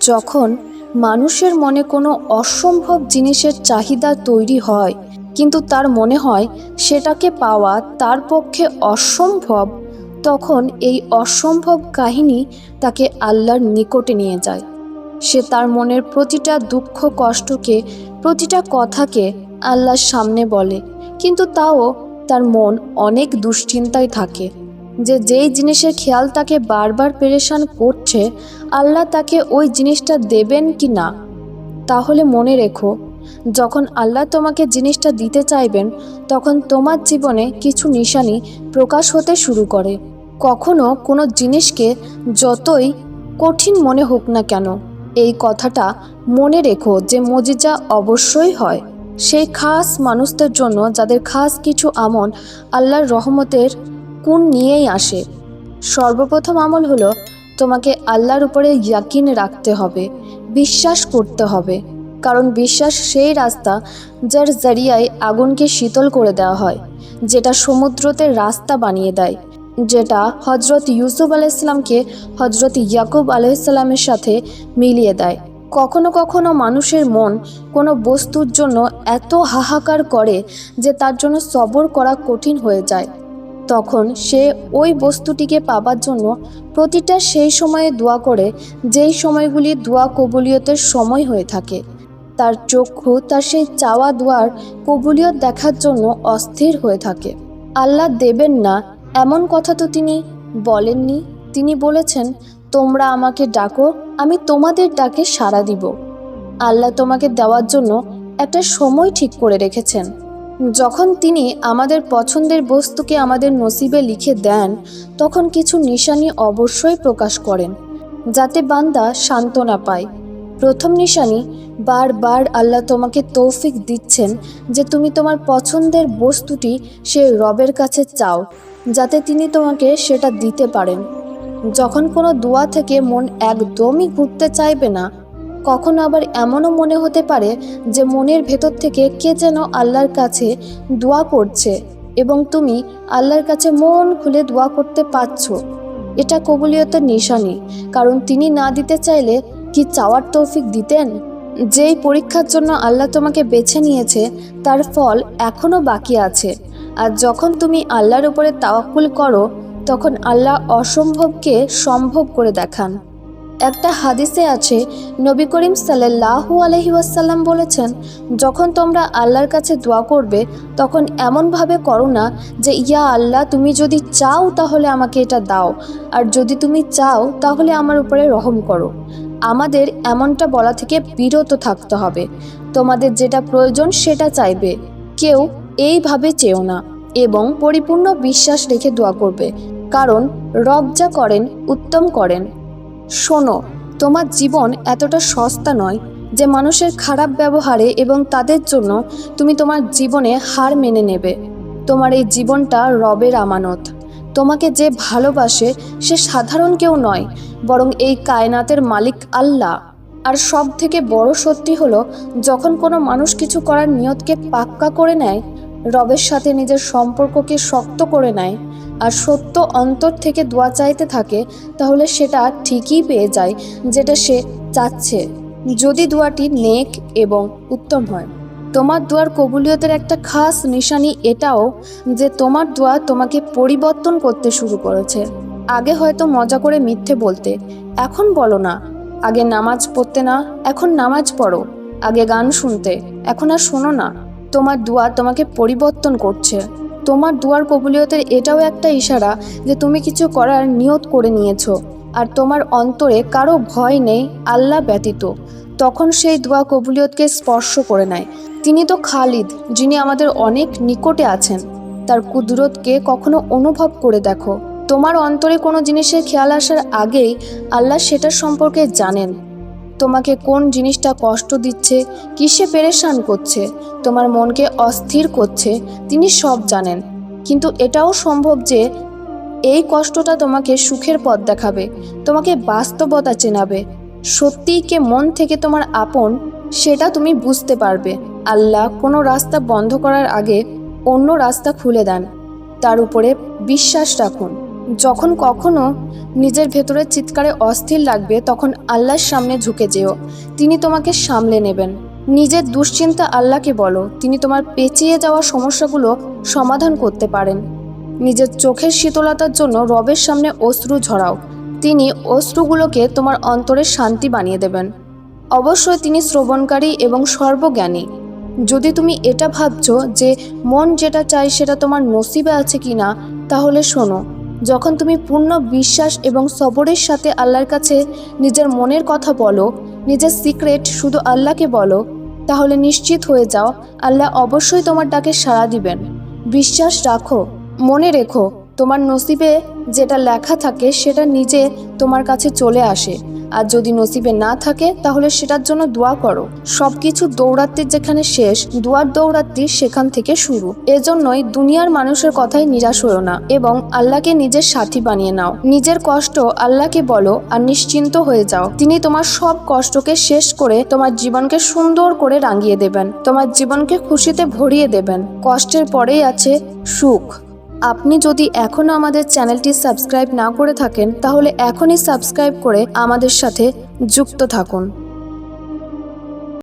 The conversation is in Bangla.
যখন মানুষের মনে কোনো অসম্ভব জিনিসের চাহিদা তৈরি হয়, কিন্তু তার মনে হয় সেটাকে পাওয়া তার পক্ষে অসম্ভব, তখন এই অসম্ভব কাহিনী তাকে আল্লাহর নিকটে নিয়ে যায়। সে তার মনের প্রতিটা দুঃখ কষ্টকে, প্রতিটা কথাকে আল্লাহর সামনে বলে, কিন্তু তাও তার মন অনেক দুশ্চিন্তায় থাকে। যে যেই জিনিসের খেয়াল তাকে বারবার পেরেশান করছে, আল্লাহ তাকে ওই জিনিসটা দেবেন কি না? তাহলে মনে রেখো, যখন আল্লাহ তোমাকে জিনিসটা দিতে চাইবেন, তখন তোমার জীবনে কিছু নিশানি প্রকাশ হতে শুরু করে। কখনো কোনো জিনিসকে যতই কঠিন মনে হোক না কেন, এই কথাটা মনে রেখো যে মজিজা অবশ্যই হয়। সেই খাস মানুষদের জন্য যাদের খাস কিছু আমল আল্লাহর রহমতের কোন নিয়েই আসে। সর্বপ্রথম আমল হলো, তোমাকে আল্লাহর উপরে ইয়াকিন রাখতে হবে, বিশ্বাস করতে হবে। কারণ বিশ্বাস সেই রাস্তা যার জরিয়ায় আগুনকে শীতল করে দেওয়া হয়, যেটা সমুদ্রতে রাস্তা বানিয়ে দেয়, যেটা হজরত ইউসুফ আলাইসাল্লামকে হজরত ইয়াকুব আলাইসাল্লামের সাথে মিলিয়ে দেয়। কখনো কখনো মানুষের মন কোনো বস্তুর জন্য এত হাহাকার করে যে তার জন্য সবর করা কঠিন হয়ে যায়। তখন সে ওই বস্তুটিকে পাবার জন্য প্রতিটা সেই সময়ে দোয়া করে, যেই সময়গুলি দোয়া কবুলিয়তের সময় হয়ে থাকে। তার চক্ষু, তার সেই চাওয়া দোয়ার কবুলিয়ত দেখার জন্য অস্থির হয়ে থাকে। আল্লাহ দেবেন না, এমন কথা তো তিনি বলেননি। তিনি বলেছেন, তোমরা আমাকে ডাকো, আমি তোমাদের ডাকে সাড়া দিব। আল্লাহ তোমাকে দেওয়ার জন্য একটা সময় ঠিক করে রেখেছেন। যখন তিনি আমাদের পছন্দের বস্তুকে আমাদের নসিবে লিখে দেন, তখন কিছু নিশানি অবশ্যই প্রকাশ করেন, যাতে বান্দা সান্ত্বনা পায়। প্রথম নিশানি, বারবার আল্লাহ তোমাকে তৌফিক দিচ্ছেন যে তুমি তোমার পছন্দের বস্তুটি সে রবের কাছে চাও, যাতে তিনি তোমাকে সেটা দিতে পারেন। যখন কোনো দোয়া থেকে মন একদমই ঘুরতে চাইবে না কখনো আবার এমনও মনে হতে পারে যে মনের ভেতর থেকে কে যেন আল্লাহর কাছে দোয়া করছে এবং তুমি আল্লাহর কাছে মন খুলে দোয়া করতে পারছ। এটা কবুলিয়তের নিশানি, কারণ তিনি না দিতে চাইলে কি চাওয়ার তৌফিক দিতেন? যেই পরীক্ষার জন্য আল্লাহ তোমাকে বেছে নিয়েছে, তার ফল এখনও বাকি আছে। আর যখন তুমি আল্লাহর উপরে তাওয়াক্কুল করো, তখন আল্লাহ অসম্ভবকে সম্ভব করে দেখান। একটা হাদিসে আছে, নবী করিম সাল্লাহু আলহি ওয়াসাল্লাম বলেছেন, যখন তোমরা আল্লাহর কাছে দোয়া করবে, তখন এমনভাবে করো না যে, ইয়া আল্লাহ, তুমি যদি চাও তাহলে আমাকে এটা দাও, আর যদি তুমি চাও তাহলে আমার উপরে রহম করো। আমাদের এমনটা বলা থেকে বিরত থাকতে হবে। তোমাদের যেটা প্রয়োজন সেটা চাইবে। কেউ এইভাবে চেও না এবং পরিপূর্ণ বিশ্বাস রেখে দোয়া করবে। কারণ রব যা করেন, উত্তম করেন। শোনো, তোমার জীবন এতটা সস্তা নয় যে মানুষের খারাপ ব্যবহারে এবং তাদের জন্য তুমি তোমার জীবনে হার মেনে নেবে। তোমার এই জীবনটা রবের আমানত। তোমাকে যে ভালোবাসে সে সাধারণ কেউ নয়, বরং এই কায়নাতের মালিক আল্লাহ। আর সব থেকে বড় সত্যি হলো, যখন কোনো মানুষ কিছু করার নিয়তকে পাক্কা করে নেয়, রবের সাথে নিজের সম্পর্ককে শক্ত করে নেয় আর সত্য অন্তর থেকে দোয়া চাইতে থাকে, তাহলে সেটা ঠিকই পেয়ে যায়, যেটা সে চাচ্ছে। যদি দোয়াটি নেক এবং উত্তম হয়। তোমার দোয়ার কবুলিয়তের একটা খাস নিশানি এটাও যে তোমার দোয়া তোমাকে পরিবর্তন করতে শুরু করেছে। আগে হয়তো মজা করে মিথ্যে বলতে। এখন বলো না, আগে নামাজ পড়তে না, এখন নামাজ পড়ো। আগে গান শুনতে, এখন আর শোনো না। তোমার দোয়া তোমাকে পরিবর্তন করছে। তোমার দুয়ার কবুলিয়তের এটাও একটা ইশারা যে তুমি কিছু করার নিয়ত করে নিয়েছো। আর তোমার অন্তরে কারও ভয় নেই, আল্লাহ ব্যতীত। তখন সেই দোয়া কবুলিয়তকে স্পর্শ করে নেয়। তিনি তো খালিদ, যিনি আমাদের অনেক নিকটে আছেন। তার কুদরতকে কখনো অনুভব করে দেখো। তোমার অন্তরে কোনো জিনিসের খেয়াল আসার আগেই আল্লাহ সেটা সম্পর্কে জানেন। তোমাকে কোন জিনিসটা কষ্ট দিচ্ছে? কিসে পেরেশান করছে? তোমার মনকে অস্থির করছে। তিনি সব জানেন। কিন্তু এটাও সম্ভব যে এই কষ্টটা তোমাকে সুখের পথ দেখাবে, তোমাকে বাস্তবতা চেনাবে। সত্যিই কে মন থেকে তোমার আপন, সেটা তুমি বুঝতে পারবে। আল্লাহ কোনো রাস্তা বন্ধ করার আগে অন্য রাস্তা খুলে দেন। তার উপরে বিশ্বাস রাখুন। যখন কখনো নিজের ভেতরের চিৎকারে অস্থির লাগবে তখন আল্লাহর সামনে ঝুঁকে যেও। তিনি তোমাকে সামলে নেবেন। নিজের দুশ্চিন্তা আল্লাহকে বলো, তিনি তোমার পেঁচিয়ে যাওয়া সমস্যাগুলো সমাধান করতে পারেন। নিজের চোখের শীতলতার জন্য রবের সামনে অশ্রু ঝরাও। তিনি অশ্রুগুলোকে তোমার অন্তরে শান্তি বানিয়ে দেবেন। অবশ্যই তিনি শ্রবণকারী এবং সর্বজ্ঞানী। যদি তুমি এটা ভাবছ যে মন যেটা চাই সেটা তোমার নসিবে আছে কি না তাহলে শোনো যখন তুমি পূর্ণ বিশ্বাস এবং সবরের সাথে আল্লাহর কাছে নিজের মনের কথা বলো, নিজের সিক্রেট শুধু আল্লাহকে বলো, তাহলে নিশ্চিত হয়ে যাও আল্লাহ অবশ্যই তোমার ডাকে সাড়া দিবেন। বিশ্বাস রাখো, মনে রেখো, তোমার নসিবে যেটা লেখা থাকে সেটা নিজে তোমার কাছে চলে আসে। আর যদি নসিবে না থাকে, তাহলে সেটার জন্য দোয়া করো। সব কিছু দৌড়াত্তির যেখানে শেষ, দুয়ার দৌড়াত্তি সেখান থেকে শুরু। এজন্যই দুনিয়ার মানুষের কথায় নিরাশ হও না এবং আল্লাহকে নিজের সাথী বানিয়ে নাও। নিজের কষ্ট আল্লাহকে বলো আর নিশ্চিন্ত হয়ে যাও। তিনি তোমার সব কষ্টকে শেষ করে তোমার জীবনকে সুন্দর করে রাঙিয়ে দেবেন। তোমার জীবনকে খুশিতে ভরিয়ে দেবেন। কষ্টের পরেই আছে সুখ। আপনি যদি এখনও আমাদের চ্যানেলটি সাবস্ক্রাইব না করে থাকেন, তাহলে এখনই সাবস্ক্রাইব করে আমাদের সাথে যুক্ত থাকুন।